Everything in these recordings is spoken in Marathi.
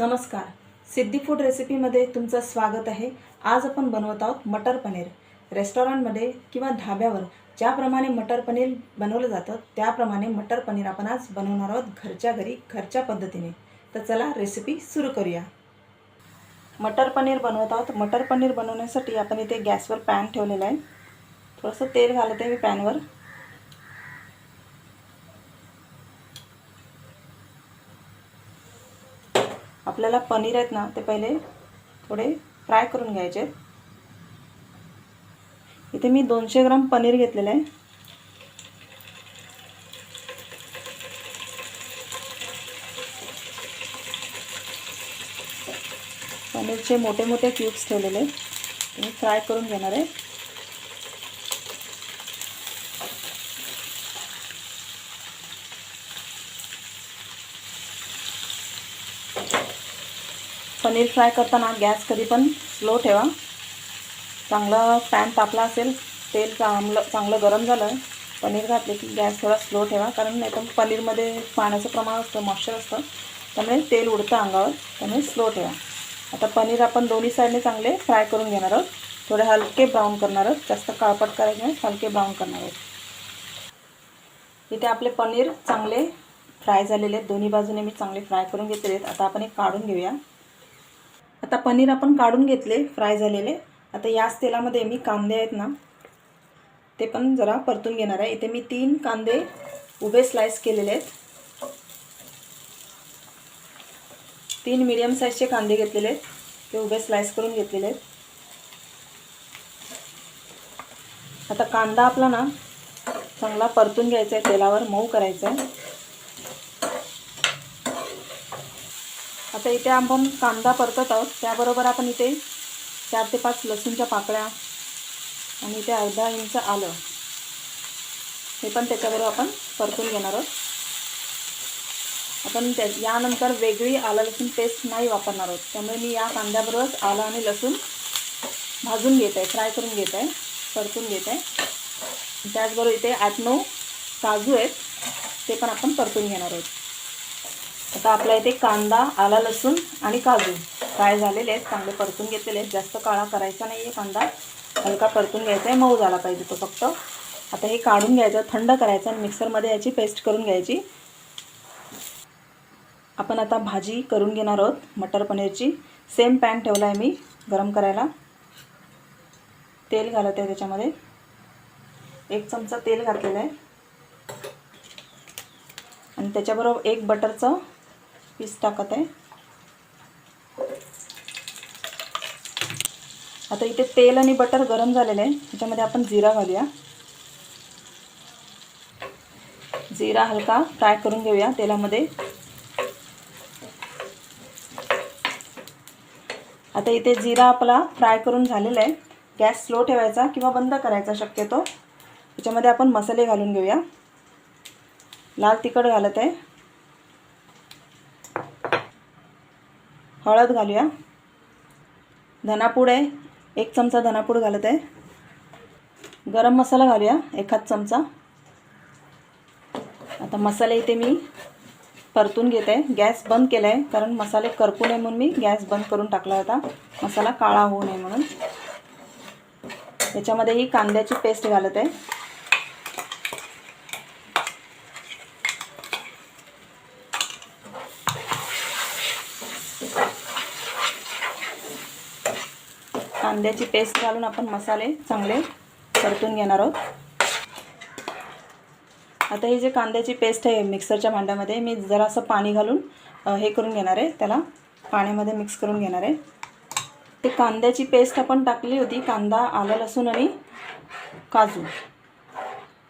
नमस्कार. सिद्धी फूड रेसिपीमध्ये तुमचं स्वागत आहे. आज आपण बनवत आहोत मटर पनीर. रेस्टॉरंटमध्ये किंवा ढाब्यावर ज्याप्रमाणे मटर पनीर बनवलं जातं त्याप्रमाणे मटर पनीर आपण आज बनवणार आहोत घरच्या घरी घरच्या पद्धतीने. तर चला रेसिपी सुरू करूया. मटर पनीर बनवत आहोत. मटर पनीर बनवण्यासाठी आपण इथे गॅसवर पॅन ठेवलेला आहे. थोडंसं तेल घालत आहे मी पॅनवर आपल्याला पनीर आहेत ना ते पहिले थोडे फ्राय करून घ्यायचे. आहेत इथे मी दोनशे ग्राम पनीर घेतलेलं आहे. पनीरचे मोठे मोठे क्यूब्स ठेवलेले आहेत. मी फ्राय करून घेणार आहे. पनीर फ्राय करताना गॅस कधी पण स्लो ठेवा. चांगलं पॅन तापला असेल तेल चांगलं चांगलं गरम झालं पनीर घातले की गॅस थोडा स्लो ठेवा. कारण नाही तर पनीरमध्ये पाण्याचं प्रमाण असतं मॉइश्चर असतं. त्यामुळे तेल उडतं अंगावर त्यामुळे स्लो ठेवा. आता पनीर आपण दोन्ही साईडने चांगले फ्राय करून घेणार आहोत. थोडे हलके ब्राऊन करणार आहोत. जास्त काळपट करायचे नाही हलके ब्राऊन करणार आहोत. इथे आपले पनीर चांगले फ्राय झालेले आहेत. दोन्ही बाजूने मी चांगले फ्राय करून घेतलेले आहेत. आता आपण एक काढून घेऊया. आता पनीर आपण काढून घेतले फ्राय झालेले. आता याच तेलामध्ये मी कांदे आहेत ना ते पण जरा परतून घेणार आहे. इथे मी तीन कांदे उभे स्लाइस केलेले आहेत. तीन मीडियम साईजचे कांदे घेतलेले आहेत. ते उभे स्लाइस करून घेतलेले आहेत. आता कांदा आपला ना चांगला परतून घ्यायचा आहे तेलावर मऊ करायचा आहे. आता इथे आपण कांदा परतत आहोत. त्याबरोबर आपण इथे चार ते पाच लसूणच्या पाकळ्या आणि इथे अर्धा इंच आलं हे पण त्याच्याबरोबर आपण परतून घेणार आहोत. आपण त्या यानंतर वेगळी आलं लसूण पेस्ट नाही वापरणार आहोत. त्यामुळे मी या कांद्याबरोबरच आलं आणि लसूण भाजून घेत आहे फ्राय करून घेत आहे परतून घेत आहे. त्याचबरोबर इथे आठ नऊ काजू आहेत ते पण आपण परतून घेणार आहोत. आता आपल्या इथे कांदा आला लसूण आणि काजू. काय झालेले आहेत. चांगले परतून घेतलेले आहेत. जास्त काळा करायचा नाही आहे कांदा. हलका परतून घ्यायचा आहे मऊ झाला पाहिजे तो फक्त. आता हे काढून घ्यायचं. थंड करायचं आणि मिक्सरमध्ये याची पेस्ट करून घ्यायची. आपण आता भाजी करून घेणार आहोत मटर पनीरची. सेम पॅन ठेवला आहे मी गरम करायला. तेल घालत आहे त्याच्यामध्ये. एक चमचा तेल घातलेलं आहे. आणि त्याच्याबरोबर एक बटरचं पीस टाकत आहे. आता इथे तेल आणि बटर गरम झालेलं आहे. त्याच्यामध्ये आपण जिरा घालूया. जिरा हलका फ्राय करून घेऊया तेलामध्ये. आता इथे जिरा आपला फ्राय करून झालेला आहे. गॅस स्लो ठेवायचा किंवा बंद करायचा शक्यतो. त्याच्यामध्ये आपण मसाले घालून घेऊया. लाल तिखट घालत आहे. हळद घालूया. धनापूड आहे. एक चमचा धनापूड घालत आहे. गरम मसाला घालूया एखाद चमचा. आता मसाले इथे मी परतून घेत आहे. गॅस बंद केला आहे कारण मसाले करपू नये म्हणून मी गॅस बंद करून टाकला होता. मसाला काळा होऊ नये म्हणून. याच्यामध्ये ही कांद्याची पेस्ट घालत आहे. कांद्याची पेस्ट घालून आपण मसाले चांगले परतून घेणार आहोत. आता ही जे कांद्याची पेस्ट आहे मिक्सरच्या भांड्यामध्ये मी जरासं पाणी घालून हे करून घेणार आहे. त्याला पाण्यामध्ये मिक्स करून घेणार आहे. ते कांद्याची पेस्ट आपण टाकली होती कांदा आलं लसूण आणि काजू.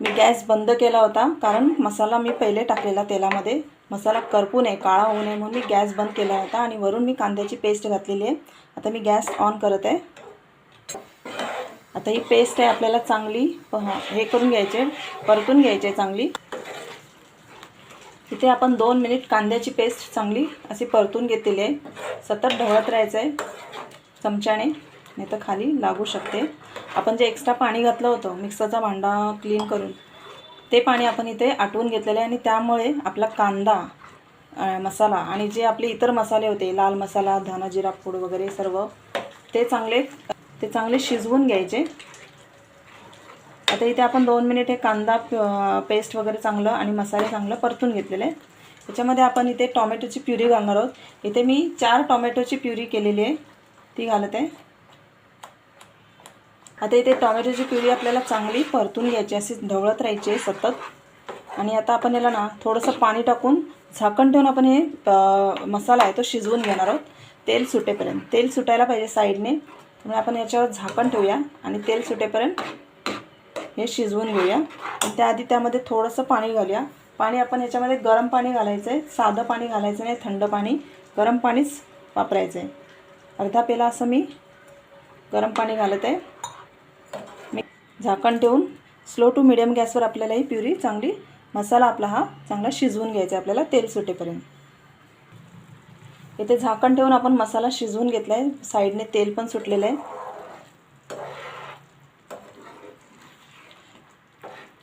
मी गॅस बंद केला होता कारण मसाला मी पहिले टाकलेला तेलामध्ये. मसाला करपू नये काळा होऊ नये म्हणून मी गॅस बंद केला होता आणि वरून मी कांद्याची पेस्ट घातलेली आहे. आता मी गॅस ऑन करत आहे. आता ही पेस्ट आहे आपल्याला चांगली. हे करून घ्यायचे परतून घ्यायचे चांगली. इथे आपण दोन मिनिट कांद्याची पेस्ट चांगली अशी परतून घेतलेली आहे. सतत ढवळत राहायचं आहे चमच्याने नाही तर खाली लागू शकते. आपण जे एक्स्ट्रा पाणी घातलं होतं मिक्सरचा भांडा क्लीन करून ते पाणी आपण इथे आटवून घेतलेलं आहे आणि त्यामुळे आपला कांदा मसाला आणि जे आपले इतर मसाले होते लाल मसाला धना जिरा पूड वगैरे सर्व ते चांगले ते चांगले शिजवून घ्यायचे. आता इथे आपण दोन मिनिट हे कांदा पेस्ट वगैरे चांगलं आणि मसाले चांगलं परतून घेतलेले आहे त्याच्यामध्ये आपण इथे टॉमॅटोची प्युरी घालणार आहोत. इथे मी चार टॉमॅटोची प्युरी केलेली आहे. ती घालत. आहे आता इथे टॉमॅटोची प्युरी आपल्याला चांगली परतून घ्यायची अशी ढवळत राहायची आहे सतत. आणि आता आपण याला ना थोडंसं पाणी टाकून झाकण ठेवून आपण हे मसाला आहे तो शिजवून घेणार आहोत. तेल सुटेपर्यंत. तेल सुटायला पाहिजे साईडने. त्यामुळे आपण याच्यावर झाकण ठेवूया आणि तेल सुटेपर्यंत हे शिजवून घेऊया. आणि त्याआधी त्यामध्ये थोडंसं पाणी घालूया. पाणी आपण याच्यामध्ये गरम पाणी घालायचं आहे साधं पाणी घालायचं नाही थंड पाणी. गरम पाणीच वापरायचं आहे अर्धा पेला असं मी गरम पाणी घालत आहे. मी झाकण ठेवून स्लो टू मिडियम गॅसवर आपल्याला ही प्युरी चांगली मसाला आपला हा चांगला शिजवून घ्यायचा आहे आपल्याला तेल सुटेपर्यंत. इथे झाकण ठेवून आपण मसाला शिजवून घेतला आहे साईडने तेल पण सुटलेलं आहे.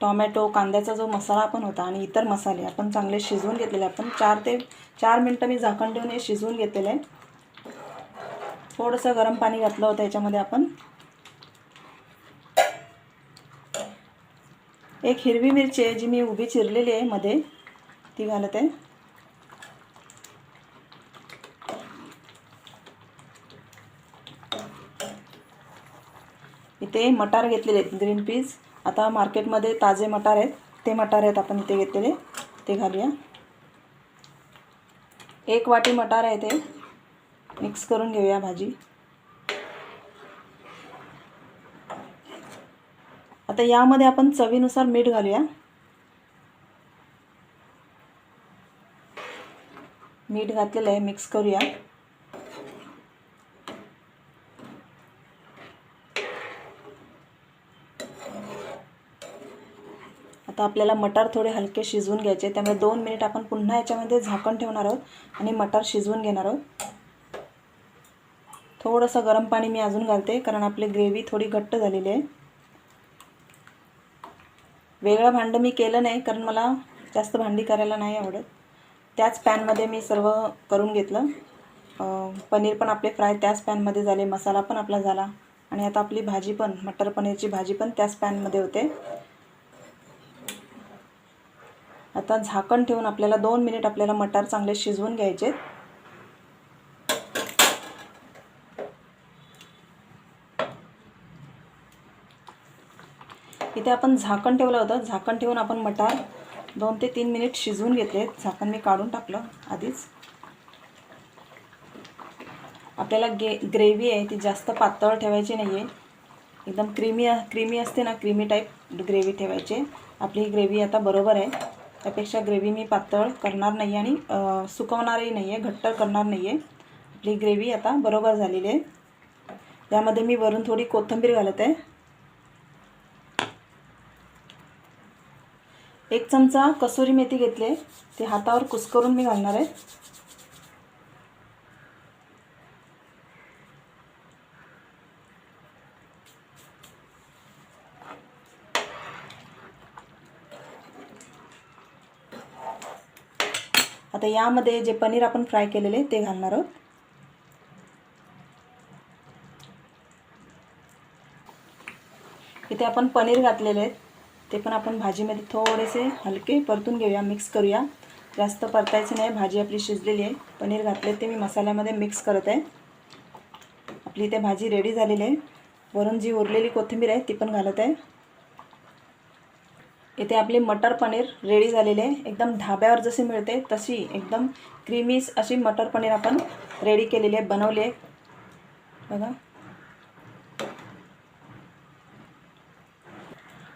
टॉमॅटो कांद्याचा जो मसाला पण होता आणि इतर मसाले आपण चांगले शिजवून घेतलेले. आपण चार ते चार मिनटं मी झाकण ठेवून हे शिजवून घेतलेलं आहे. थोडंसं गरम पाणी घातलं होतं याच्यामध्ये आपण. एक हिरवी मिरची आहे जी मी उभी चिरलेली आहे मध्ये. ती घालत. आहे इथे मटार घेतलेले आहेत ग्रीन पीस आता मार्केटमध्ये ताजे मटार आहेत. ते मटार आहेत आपण इथे घेतलेले. ते घालूया. एक वाटी मटार आहे ते. मिक्स करून घेऊया भाजी. आता यामध्ये आपण चवीनुसार मीठ घालूया. मीठ घातलेलं आहे मिक्स करूया. आता आपल्याला मटार थोडे हलके शिजवून घ्यायचे. त्यामुळे दोन मिनिट आपण पुन्हा याच्यामध्ये झाकण ठेवणार आहोत आणि मटार शिजवून घेणार आहोत. थोडंसं गरम पाणी मी अजून घालते कारण आपली ग्रेव्ही थोडी घट्ट झालेली आहे. वेगळं भांडं मी केलं नाही कारण मला जास्त भांडी करायला नाही आवडत. त्याच पॅनमध्ये मी सर्व करून घेतलं. पनीर पण आपले फ्राय त्याच पॅनमध्ये झाले मसाला पण आपला झाला. आणि आता आपली भाजी पण मटर पनीरची भाजी पण त्याच पॅनमध्ये होते. आता झाकण ठेवून आपल्याला दोन मिनिट आपल्याला मटार चांगले शिजवून घ्यायचे इथे आपण झाकण ठेवलं होतं. झाकण ठेवून आपण मटार दोन ते तीन मिनिट शिजवून घेतले झाकण मी काढून टाकलं आधीच. आपल्याला गे ग्रेव्ही आहे ती जास्त पातळ ठेवायची नाही आहे एकदम क्रीमी क्रीमी असते ना क्रीमी टाईप ग्रेव्ही ठेवायची. आपली ही ग्रेव्ही आता बरोबर आहे. त्यापेक्षा ग्रेव्ही मी पातळ करणार नाही आणि सुकवणारही नाही आहे घट्ट करणार नाही आहे आपली ग्रेव्ही आता बरोबर झालेली आहे. यामध्ये मी वरून थोडी कोथिंबीर घालत. आहे एक चमचा कसुरी मेथी घेतली आहे. ती हातावर कुस्करून मी घालणार आहे. आता यामध्ये जे पनीर आपण फ्राय केलेले ते घालणार आहोत. इथे आपण पनीर घातलेले आहेत. ते पण आपण भाजीमध्ये थोडेसे हलके परतून घेऊया मिक्स करूया. जास्त परतायचं नाही भाजी आपली शिजलेली आहे. पनीर घातले ते मी मसाल्यामध्ये मिक्स करत आहे. आपली इथे भाजी रेडी झालेली आहे. वरून जी उरलेली कोथिंबीर आहे ती पण घालत आहे. इथे आपले मटर पनीर रेडी झालेले आहे. एकदम ढाब्यावर जशी मिळते तशी एकदम क्रीमीस अशी मटर पनीर आपण रेडी केलेली आहे बनवली आहे. बघा.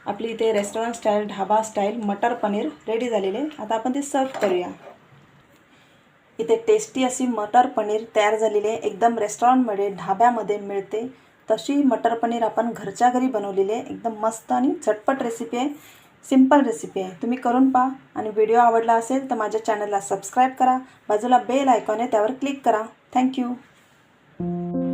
आपली इथे restaurant style dhaba style matar paneer ready झालेले आहे. आता आपण ते सर्व करूया. इथे टेस्टी अशी मटर पनीर तयार झालेली आहे. एकदम रेस्टॉरंटमध्ये ढाब्यामध्ये मिळते. तशी मटर पनीर आपण घरच्या घरी बनवलेली आहे. एकदम मस्त आणि झटपट रेसिपी आहे. सिंपल रेसिपी आहे. तुम्ही करून पहा. आणि व्हिडिओ आवडला असेल तर माझ्या चॅनलला सबस्क्राईब करा. बाजूला बेल आयकॉन आहे त्यावर क्लिक करा. थँक्यू.